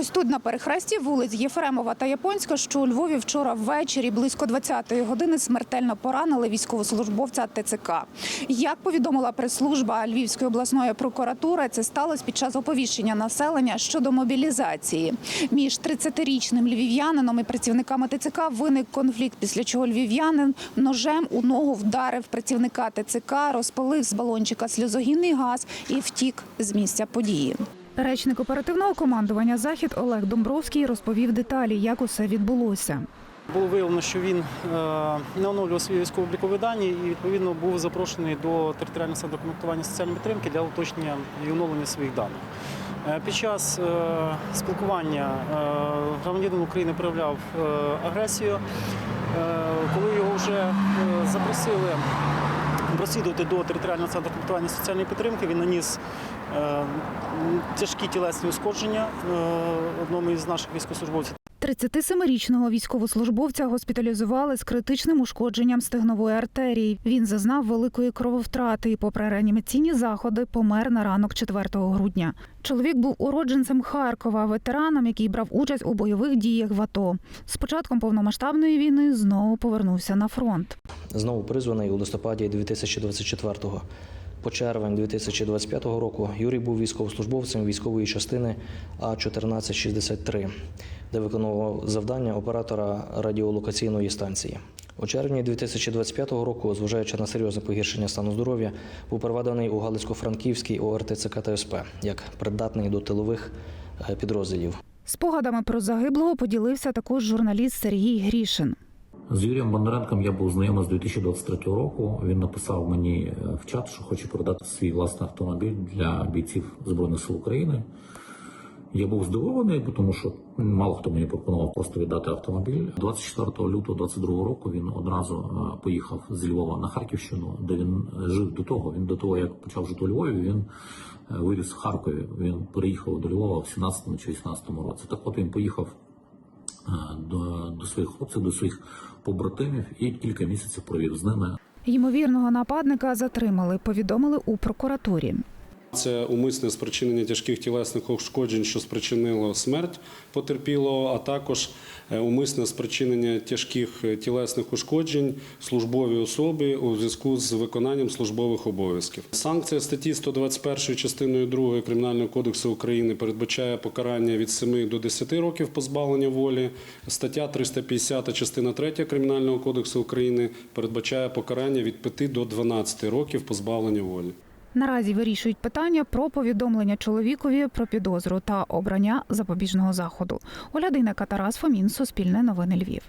Ось тут на перехресті вулиць Єфремова та Японська, що у Львові вчора ввечері близько 20-ї години смертельно поранили військовослужбовця ТЦК. Як повідомила прес-служба Львівської обласної прокуратури, це сталося під час оповіщення населення щодо мобілізації. Між 30-річним львів'янином і працівниками ТЦК виник конфлікт, після чого львів'янин ножем у ногу вдарив працівника ТЦК, розпалив з балончика сльозогінний газ і втік з місця події. Речник оперативного командування Захід Олег Домбровський розповів деталі, як усе відбулося. Було виявлено, що він е, не оновлював свої військово-облікові дані і відповідно був запрошений до територіального центру комплектування соціальної підтримки для уточнення і оновлення своїх даних. Е, Під час е, спілкування громадянин України проявляв агресію. Коли його вже запросили прослідувати до територіального центру комплектування соціальної підтримки, він наніс е, тяжкі тілесні ушкодження е, одному із наших військовослужбовців. 37-річного військовослужбовця госпіталізували з критичним ушкодженням стегнової артерії. Він зазнав великої крововтрати і, попри реанімаційні заходи, помер на ранок 4 грудня. Чоловік був уродженцем Харкова, ветераном, який брав участь у бойових діях в АТО. З початком повномасштабної війни знову повернувся на фронт. знову призваний у листопаді 2024-го. По червень 2025 року Юрій був військовослужбовцем військової частини А1463, де виконував завдання оператора радіолокаційної станції. У червні 2025 року, зважаючи на серйозне погіршення стану здоров'я, був переведений у Галицько-Франківський ОРТ ЦК та СП як придатний до тилових е, підрозділів. Спогадами про загиблого поділився також журналіст Сергій Грішин. З Юрієм Бондаренком я був знайомий з 2023 року. Він написав мені е, в чат, що хоче продати свій власний автомобіль для бійців Збройних сил України. Я був здивований, тому що мало хто мені пропонував просто віддати автомобіль. 24 лютого 2022 року він одразу е, поїхав з Львова на Харківщину, де він е, жив до того. Він до того, як почав жити у Львові, він виріс в Харкові. Він переїхав до Львова в 17 чи 18 році. Так от він поїхав до, до своїх хлопців, до своїх побратимів і кілька місяців провів з ними. Ймовірного нападника затримали, повідомили у прокуратурі. Це умисне спричинення тяжких тілесних ушкоджень, що спричинило смерть потерпілого, а також е, умисне спричинення тяжких е, тілесних ушкоджень службовій особі у зв'язку з виконанням службових обов'язків. Санкція статті 121 частиною 2 Кримінального кодексу України передбачає покарання від 7 до 10 років позбавлення волі. Стаття 350 частина 3 Кримінального кодексу України передбачає покарання від 5 до 12 років позбавлення волі. Наразі вирішують питання про повідомлення чоловікові про підозру та обрання запобіжного заходу. Оля Дейнека, Тарас Фомін, Суспільне новини Львів.